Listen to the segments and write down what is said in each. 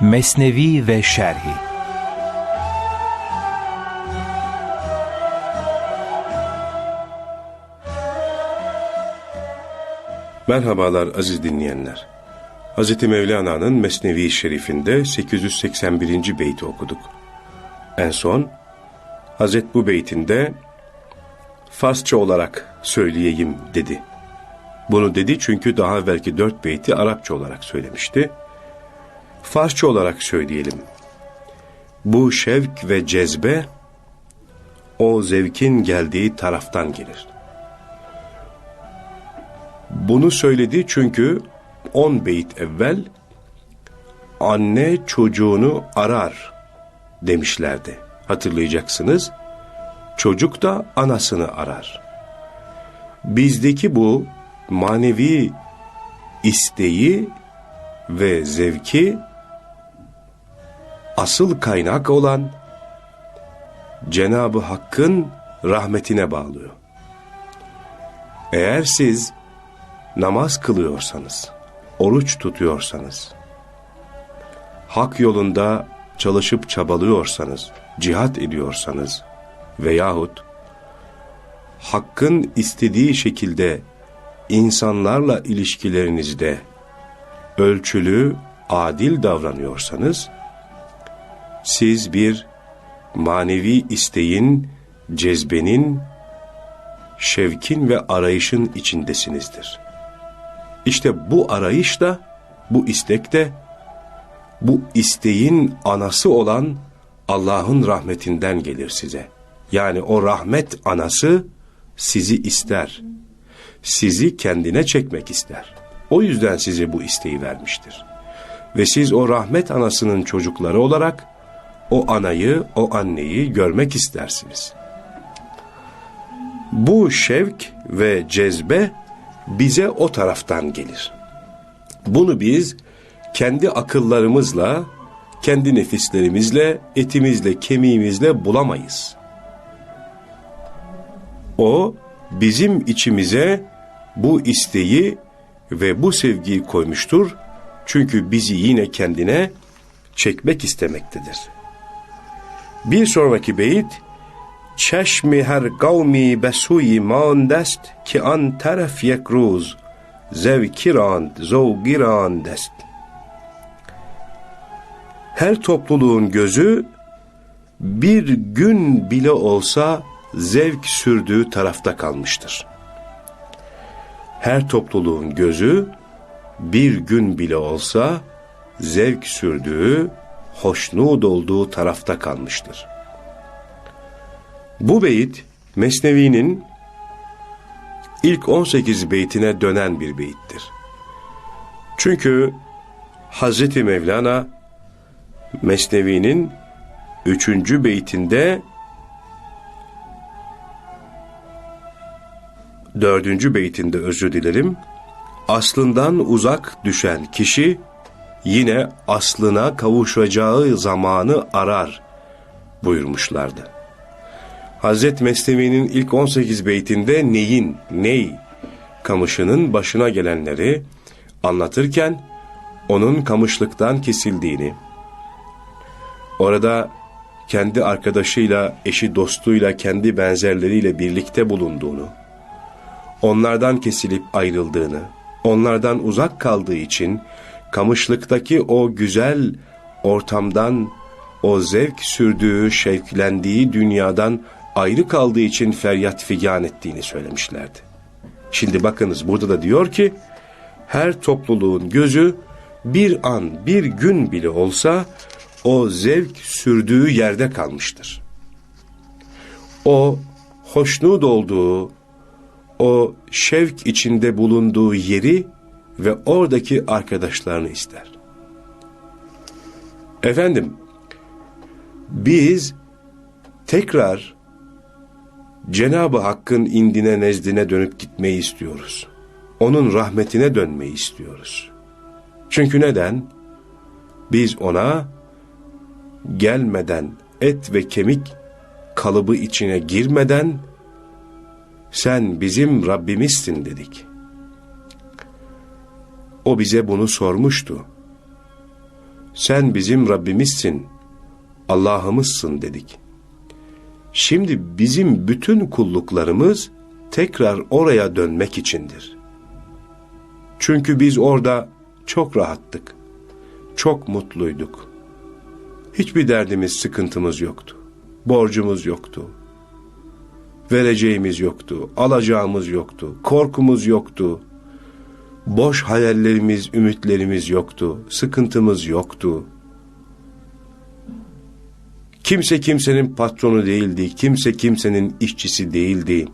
Mesnevi ve Şerhi Merhabalar aziz dinleyenler. Hz. Mevlana'nın Mesnevi Şerifinde 881. beyti okuduk. En son Hazret bu beytinde Farsça olarak söyleyeyim dedi. Bunu dedi çünkü daha belki dört beyti Arapça olarak söylemişti. Farsça olarak söyleyelim. Bu şevk ve cezbe o zevkin geldiği taraftan gelir. Bunu söyledi çünkü on beyit evvel anne çocuğunu arar demişlerdi. Hatırlayacaksınız. Çocuk da anasını arar. Bizdeki bu manevi isteği ve zevki asıl kaynak olan Cenabı Hakk'ın rahmetine bağlıyor. Eğer siz namaz kılıyorsanız, oruç tutuyorsanız, hak yolunda çalışıp çabalıyorsanız, cihat ediyorsanız veyahut Hakk'ın istediği şekilde insanlarla ilişkilerinizde ölçülü, adil davranıyorsanız, siz bir manevi isteğin, cezbenin, şevkin ve arayışın içindesinizdir. İşte bu arayış da, bu istek de, bu isteğin anası olan Allah'ın rahmetinden gelir size. Yani o rahmet anası sizi ister. Sizi kendine çekmek ister. O yüzden size bu isteği vermiştir. Ve siz o rahmet anasının çocukları olarak o anayı, o anneyi görmek istersiniz. Bu şevk ve cezbe bize o taraftan gelir. Bunu biz kendi akıllarımızla, kendi nefislerimizle, etimizle, kemiğimizle bulamayız. O bizim içimize bu isteği ve bu sevgiyi koymuştur. Çünkü bizi yine kendine çekmek istemektedir. Bir sonraki beyit Çeşmi her kavmi besuyi mandest ki an taraf yek ruz zevkirand zovgirand dest. Her topluluğun gözü bir gün bile olsa zevk sürdüğü tarafta kalmıştır. Her topluluğun gözü bir gün bile olsa zevk sürdüğü, hoşnut olduğu tarafta kalmıştır. Bu beyit Mesnevi'nin ilk 18 beytine dönen bir beyittir. Çünkü Hazreti Mevlana Mesnevi'nin 3. beytinde dördüncü beytinde özür dilerim. Aslından uzak düşen kişi yine aslına kavuşacağı zamanı arar buyurmuşlardı. Hazret Mesnevi'nin ilk 18 beytinde neyin, ney, kamışının başına gelenleri anlatırken onun kamışlıktan kesildiğini, orada kendi arkadaşıyla, eşi dostuyla, kendi benzerleriyle birlikte bulunduğunu, onlardan kesilip ayrıldığını, onlardan uzak kaldığı için kamışlıktaki o güzel ortamdan, o zevk sürdüğü, şevklendiği dünyadan ayrı kaldığı için feryat figan ettiğini söylemişlerdi. Şimdi bakınız burada da diyor ki, her topluluğun gözü bir an, bir gün bile olsa o zevk sürdüğü yerde kalmıştır. O hoşnut olduğu, o şevk içinde bulunduğu yeri ve oradaki arkadaşlarını ister. Efendim, biz tekrar Cenab-ı Hakk'ın indine nezdine dönüp gitmeyi istiyoruz. Onun rahmetine dönmeyi istiyoruz. Çünkü neden? Biz ona gelmeden, et ve kemik kalıbı içine girmeden sen bizim Rabbimizsin dedik. O bize bunu sormuştu. Sen bizim Rabbimizsin, Allah'ımızsın dedik. Şimdi bizim bütün kulluklarımız tekrar oraya dönmek içindir. Çünkü biz orada çok rahattık, çok mutluyduk. Hiçbir derdimiz, sıkıntımız yoktu. Borcumuz yoktu. Vereceğimiz yoktu, alacağımız yoktu, korkumuz yoktu. Boş hayallerimiz, ümitlerimiz yoktu, sıkıntımız yoktu. Kimse kimsenin patronu değildi, kimse kimsenin işçisi değildi.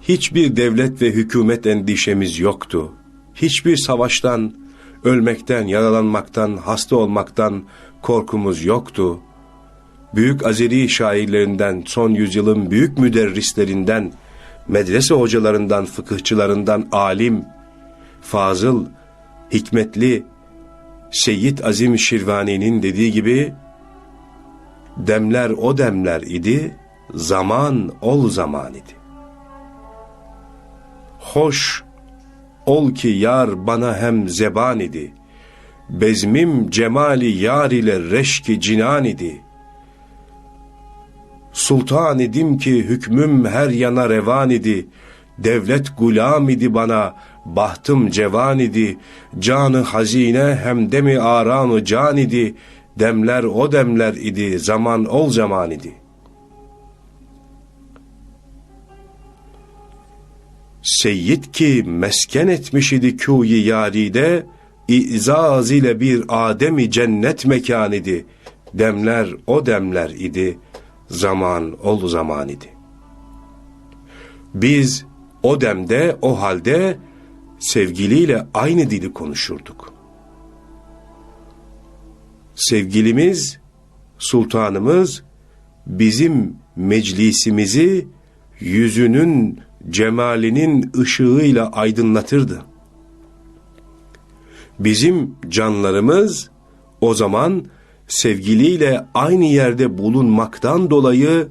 Hiçbir devlet ve hükümet endişemiz yoktu. Hiçbir savaştan, ölmekten, yaralanmaktan, hasta olmaktan korkumuz yoktu. Büyük Azeri şairlerinden, son yüzyılın büyük müderrislerinden, medrese hocalarından, fıkıhçılarından alim, fazıl, hikmetli, Seyyid Azim Şirvani'nin dediği gibi, demler o demler idi, zaman ol zaman idi. Hoş ol ki yar bana hem zeban idi, bezmim cemali yar ile reşki cinan idi. Sultan idim ki hükmüm her yana revan idi, devlet gulam idi bana, bahtım cevan idi, canı hazine hem demi aramı can idi, demler o demler idi, zaman ol zaman idi. Seyyid ki mesken etmiş idi kûyi yaride, izaz ile bir Ademi cennet mekan idi, demler o demler idi, zaman ol zaman idi. Biz o demde, o halde sevgiliyle aynı dili konuşurduk. Sevgilimiz, sultanımız bizim meclisimizi yüzünün cemalinin ışığıyla aydınlatırdı. Bizim canlarımız o zaman sevgiliyle aynı yerde bulunmaktan dolayı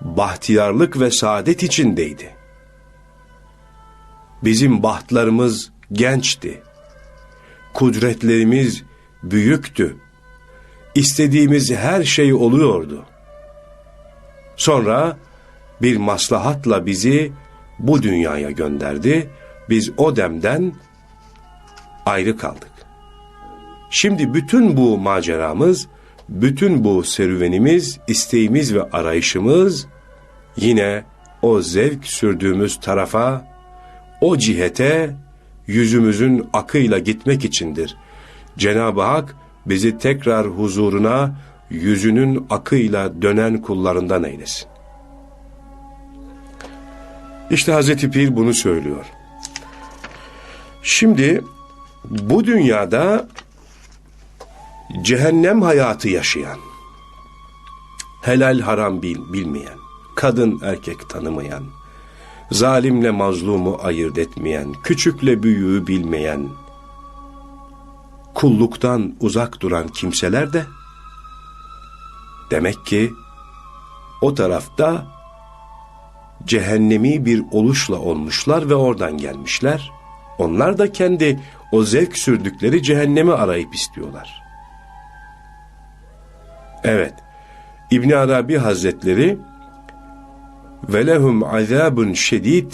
bahtiyarlık ve saadet içindeydi. Bizim bahtlarımız gençti. Kudretlerimiz büyüktü. İstediğimiz her şey oluyordu. Sonra bir maslahatla bizi bu dünyaya gönderdi. Biz o demden ayrı kaldık. Şimdi bütün bu maceramız, bütün bu serüvenimiz, isteğimiz ve arayışımız yine o zevk sürdüğümüz tarafa, o cihete yüzümüzün akıyla gitmek içindir. Cenab-ı Hak bizi tekrar huzuruna yüzünün akıyla dönen kullarından eylesin. İşte Hazreti Pir bunu söylüyor. Şimdi bu dünyada cehennem hayatı yaşayan, helal haram bil, bilmeyen, kadın erkek tanımayan, zalimle mazlumu ayırt etmeyen, küçükle büyüğü bilmeyen, kulluktan uzak duran kimseler de, demek ki o tarafta cehennemi bir oluşla olmuşlar ve oradan gelmişler. Onlar da kendi o zevk sürdükleri cehennemi arayıp istiyorlar. Evet, İbn Arabi Hazretleri ve lehum azabun şedid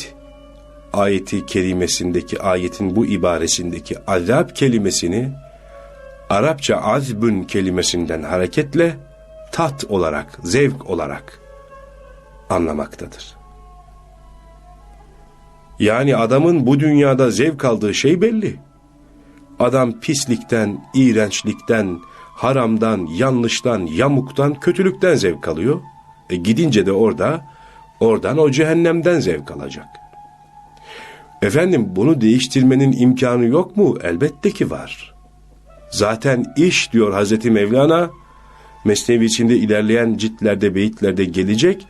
ayeti kerimesindeki ayetin bu ibaresindeki azab kelimesini Arapça azbun kelimesinden hareketle tat olarak, zevk olarak anlamaktadır. Yani adamın bu dünyada zevk aldığı şey belli. Adam pislikten, iğrençlikten, haramdan, yanlıştan, yamuktan, kötülükten zevk alıyor. E gidince de orada, oradan o cehennemden zevk alacak. Efendim bunu değiştirmenin imkanı yok mu? Elbette ki var. Zaten iş diyor Hazreti Mevlana, Mesnevi içinde ilerleyen ciltlerde, beyitlerde gelecek,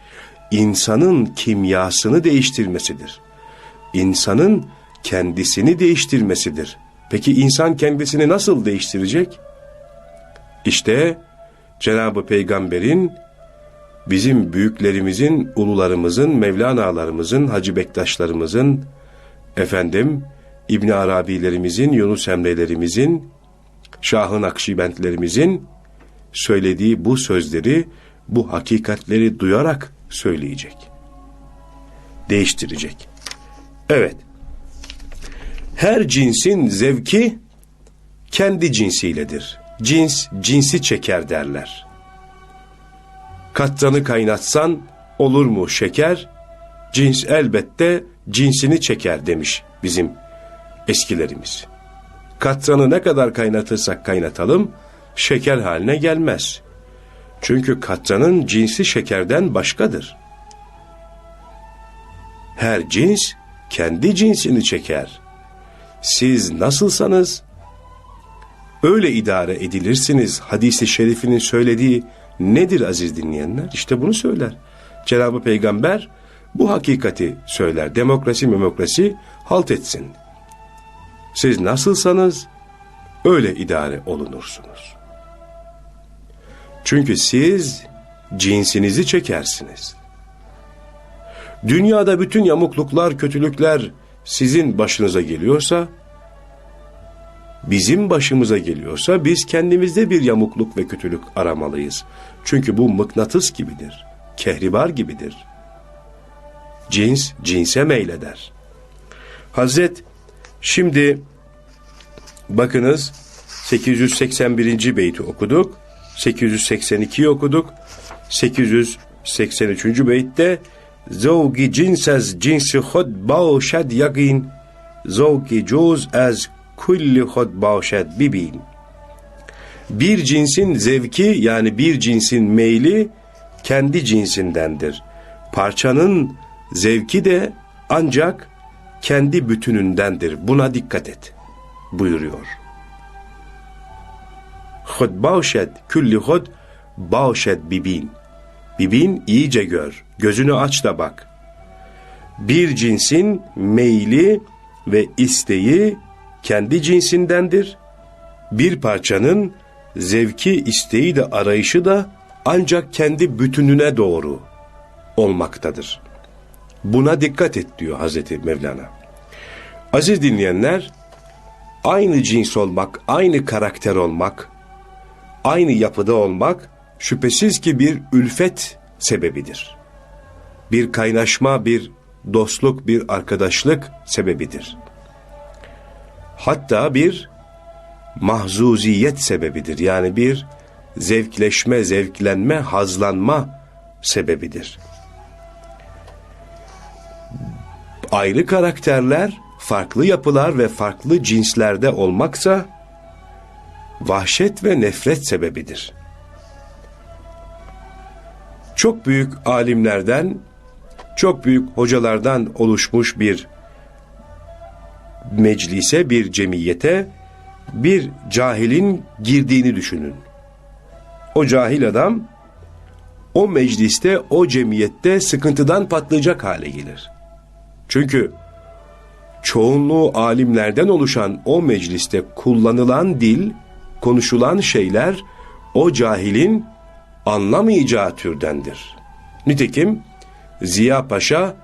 insanın kimyasını değiştirmesidir. İnsanın kendisini değiştirmesidir. Peki insan kendisini nasıl değiştirecek? İşte Cenab-ı Peygamber'in bizim büyüklerimizin, ulularımızın, Mevlana'larımızın, Hacı Bektaşlarımızın efendim İbn Arabilerimizin, Yunus Emre'lerimizin, Şahın Akşibentlerimizin söylediği bu sözleri, bu hakikatleri duyarak söyleyecek. Değiştirecek. Evet. Her cinsin zevki kendi cinsiyledir. Cins cinsi çeker derler. Katranı kaynatsan olur mu şeker? Cins elbette cinsini çeker demiş bizim eskilerimiz. Katranı ne kadar kaynatırsak kaynatalım şeker haline gelmez. Çünkü katranın cinsi şekerden başkadır. Her cins kendi cinsini çeker. Siz nasılsanız öyle idare edilirsiniz. Hadisi şerifinin söylediği nedir aziz dinleyenler? İşte bunu söyler. Cenab-ı Peygamber bu hakikati söyler. Demokrasi memokrasi halt etsin. Siz nasılsanız öyle idare olunursunuz. Çünkü siz cinsinizi çekersiniz. Dünyada bütün yamukluklar, kötülükler sizin başınıza geliyorsa, bizim başımıza geliyorsa biz kendimizde bir yamukluk ve kötülük aramalıyız. Çünkü bu mıknatıs gibidir, kehribar gibidir. Cins, cinse meyleder. Hazret, şimdi bakınız 881. beyti okuduk, 882'yi okuduk, 883. beytte Zevgi cinsez cinsi hod bağşed yagin Zevgi cuz ez kulli hod başed bibil. Bir cinsin zevki yani bir cinsin meyli kendi cinsindendir. Parçanın zevki de ancak kendi bütünündendir. Buna dikkat et buyuruyor. Hod başed külli hod başed bibin. Bibin iyice gör, gözünü aç da bak. Bir cinsin meyli ve isteği kendi cinsindendir. Bir parçanın zevki, isteği de arayışı da ancak kendi bütününe doğru olmaktadır. Buna dikkat et diyor Hazreti Mevlana. Aziz dinleyenler, aynı cins olmak, aynı karakter olmak, aynı yapıda olmak şüphesiz ki bir ülfet sebebidir. Bir kaynaşma, bir dostluk, bir arkadaşlık sebebidir. Hatta bir mahzuziyet sebebidir. Yani bir zevkleşme, zevklenme, hazlanma sebebidir. Ayrı karakterler, farklı yapılar ve farklı cinslerde olmaksa vahşet ve nefret sebebidir.'' çok büyük alimlerden, çok büyük hocalardan oluşmuş bir meclise, bir cemiyete bir cahilin girdiğini düşünün. O cahil adam o mecliste, o cemiyette sıkıntıdan patlayacak hale gelir. Çünkü çoğunluğu alimlerden oluşan o mecliste kullanılan dil, konuşulan şeyler o cahilin anlamayacağı türdendir. Nitekim Ziya Paşa,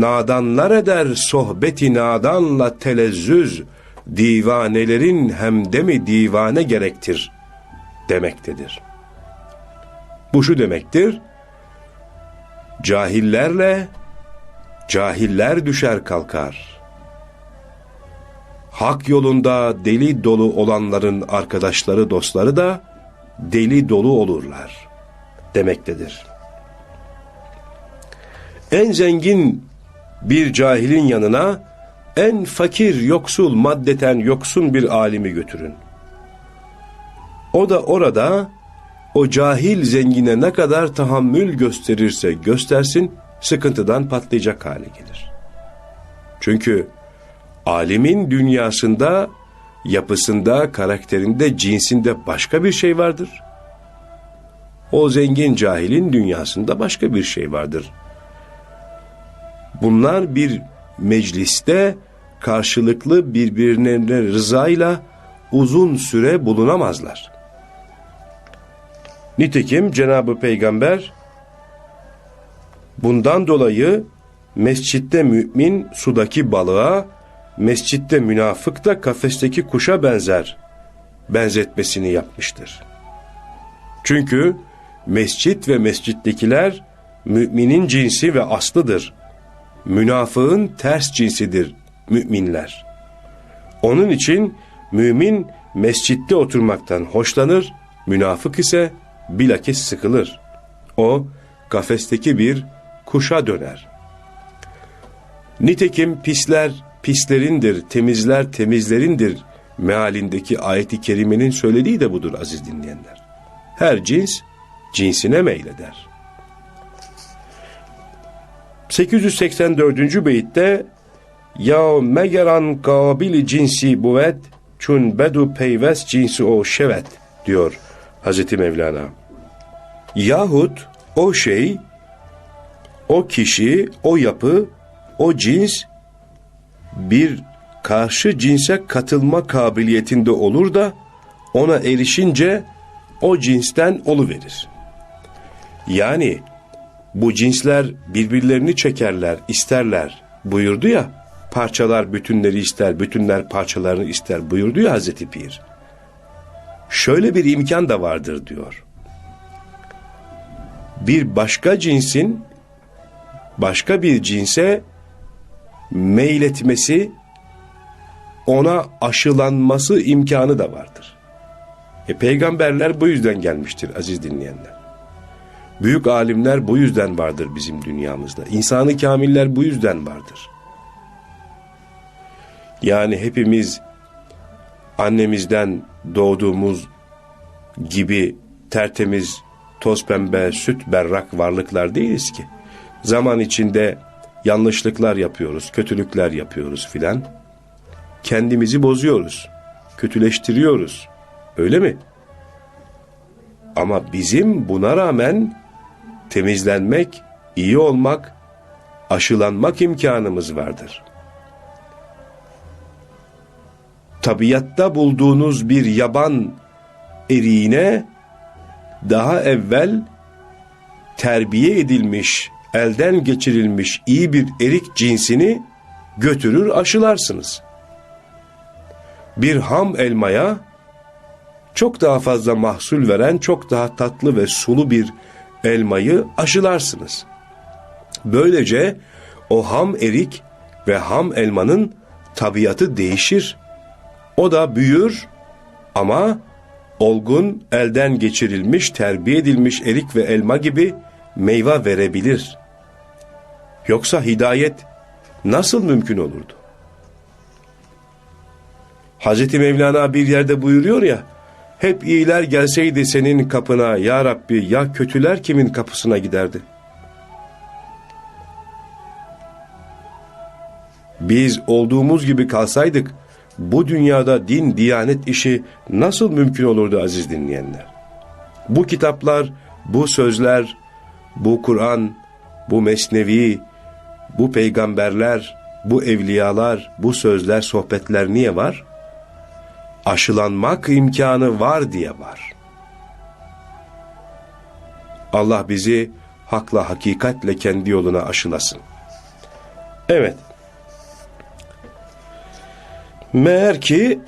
nadanlar eder sohbeti nadanla telezzüz, divanelerin hemdemi divane gerektir demektedir. Bu şu demektir, cahillerle cahiller düşer kalkar. Hak yolunda deli dolu olanların arkadaşları dostları da deli dolu olurlar demektedir. En zengin bir cahilin yanına en fakir, yoksul, maddeten yoksun bir alimi götürün. O da orada o cahil zengine ne kadar tahammül gösterirse göstersin sıkıntıdan patlayacak hale gelir. Çünkü alimin dünyasında, yapısında, karakterinde, cinsinde başka bir şey vardır. O zengin cahilin dünyasında başka bir şey vardır. Bunlar bir mecliste karşılıklı birbirlerine rızayla uzun süre bulunamazlar. Nitekim Cenab-ı Peygamber bundan dolayı mescitte mümin sudaki balığa mescitte münafık da kafesteki kuşa benzer benzetmesini yapmıştır. Çünkü mescit ve mescittekiler müminin cinsi ve aslıdır. Münafığın ters cinsidir müminler. Onun için mümin mescitte oturmaktan hoşlanır, münafık ise bilakis sıkılır. O kafesteki bir kuşa döner. Nitekim pisler pislerindir, temizler temizlerindir mealindeki ayeti kerimenin söylediği de budur aziz dinleyenler. Her cins cinsine meyleder. 884. beytte Ya megeran kabili cinsi buvet çun bedu peyves cinsi o şevet diyor Hazreti Mevlana. Yahut o şey, o kişi, o yapı, o cins bir karşı cinse katılma kabiliyetinde olur da ona erişince o cinsten verir. Yani bu cinsler birbirlerini çekerler, isterler buyurdu ya, parçalar bütünleri ister, bütünler parçalarını ister buyurdu ya Hazreti Pir. Şöyle bir imkan da vardır diyor. Bir başka cinsin başka bir cinse meyletmesi, ona aşılanması imkanı da vardır. E, peygamberler bu yüzden gelmiştir aziz dinleyenler. Büyük alimler bu yüzden vardır bizim dünyamızda. İnsanı kamiller bu yüzden vardır. Yani hepimiz annemizden doğduğumuz gibi tertemiz, toz pembe, süt berrak varlıklar değiliz ki. Zaman içinde yanlışlıklar yapıyoruz, kötülükler yapıyoruz filan. Kendimizi bozuyoruz, kötüleştiriyoruz. Öyle mi? Ama bizim buna rağmen temizlenmek, iyi olmak, aşılanmak imkanımız vardır. Tabiatta bulduğunuz bir yaban eriğine daha evvel terbiye edilmiş, elden geçirilmiş iyi bir erik cinsini götürür aşılarsınız. Bir ham elmaya çok daha fazla mahsul veren, çok daha tatlı ve sulu bir elmayı aşılarsınız. Böylece o ham erik ve ham elmanın tabiatı değişir. O da büyür ama olgun, elden geçirilmiş, terbiye edilmiş erik ve elma gibi meyve verebilir. Yoksa hidayet nasıl mümkün olurdu? Hazreti Mevlana bir yerde buyuruyor ya, hep iyiler gelseydi senin kapına ya Rabbi ya kötüler kimin kapısına giderdi? Biz olduğumuz gibi kalsaydık bu dünyada din, diyanet işi nasıl mümkün olurdu aziz dinleyenler? Bu kitaplar, bu sözler, bu Kur'an, bu mesnevi, bu peygamberler, bu evliyalar, bu sözler, sohbetler niye var? Aşılanmak imkanı var diye var. Allah bizi hakla, hakikatle kendi yoluna aşılasın. Evet. Meğer ki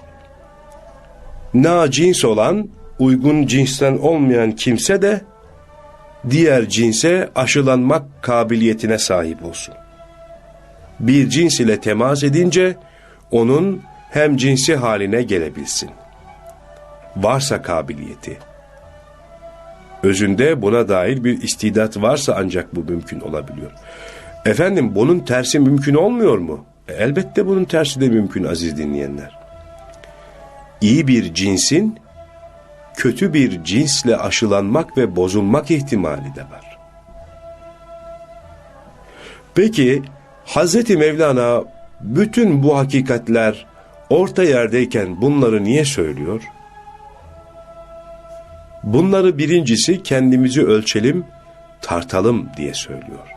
na cins olan, uygun cinsten olmayan kimse de diğer cinse aşılanmak kabiliyetine sahip olsun. Bir cins ile temas edince onun hem cinsi haline gelebilsin. Varsa kabiliyeti. Özünde buna dair bir istidat varsa ancak bu mümkün olabiliyor. Efendim bunun tersi mümkün olmuyor mu? E, elbette bunun tersi de mümkün aziz dinleyenler. İyi bir cinsin kötü bir cinsle aşılanmak ve bozulmak ihtimali de var. Peki Hz. Mevlana bütün bu hakikatler orta yerdeyken bunları niye söylüyor? Bunları birincisi kendimizi ölçelim, tartalım diye söylüyor.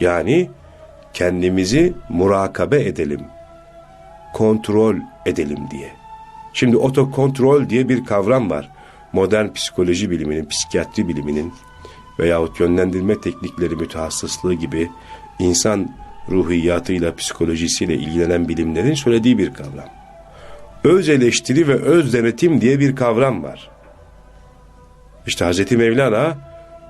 Yani kendimizi murakabe edelim, kontrol edelim diye. Şimdi otokontrol diye bir kavram var. Modern psikoloji biliminin, psikiyatri biliminin veyahut yönlendirme teknikleri mütehassıslığı gibi insan ruhiyatıyla, psikolojisiyle ilgilenen bilimlerin söylediği bir kavram. Öz eleştiri ve öz denetim diye bir kavram var. İşte Hazreti Mevlana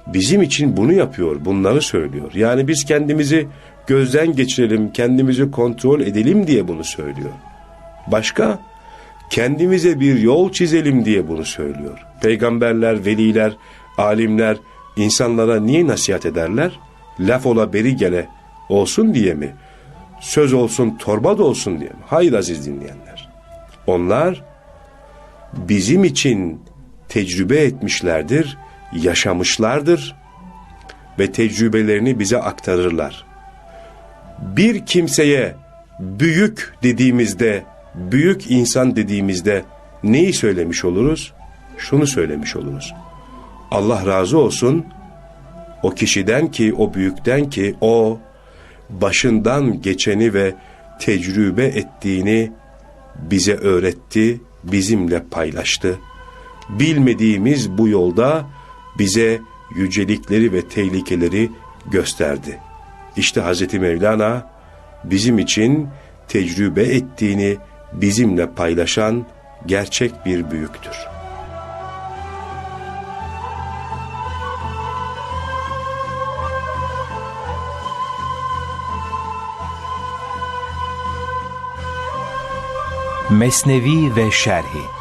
bizim için bunu yapıyor, bunları söylüyor. Yani biz kendimizi gözden geçirelim, kendimizi kontrol edelim diye bunu söylüyor. Başka? Kendimize bir yol çizelim diye bunu söylüyor. Peygamberler, veliler, alimler insanlara niye nasihat ederler? Laf ola beri gele olsun diye mi? Söz olsun torba da olsun diye mi? Hayır aziz dinleyenler. Onlar bizim için tecrübe etmişlerdir, yaşamışlardır ve tecrübelerini bize aktarırlar. Bir kimseye büyük dediğimizde, büyük insan dediğimizde neyi söylemiş oluruz? Şunu söylemiş oluruz. Allah razı olsun o kişiden ki, o büyükten ki o başından geçeni ve tecrübe ettiğini bize öğretti, bizimle paylaştı. Bilmediğimiz bu yolda bize yücelikleri ve tehlikeleri gösterdi. İşte Hazreti Mevlana bizim için tecrübe ettiğini bizimle paylaşan gerçek bir büyüktür. Mesnevi ve Şerhi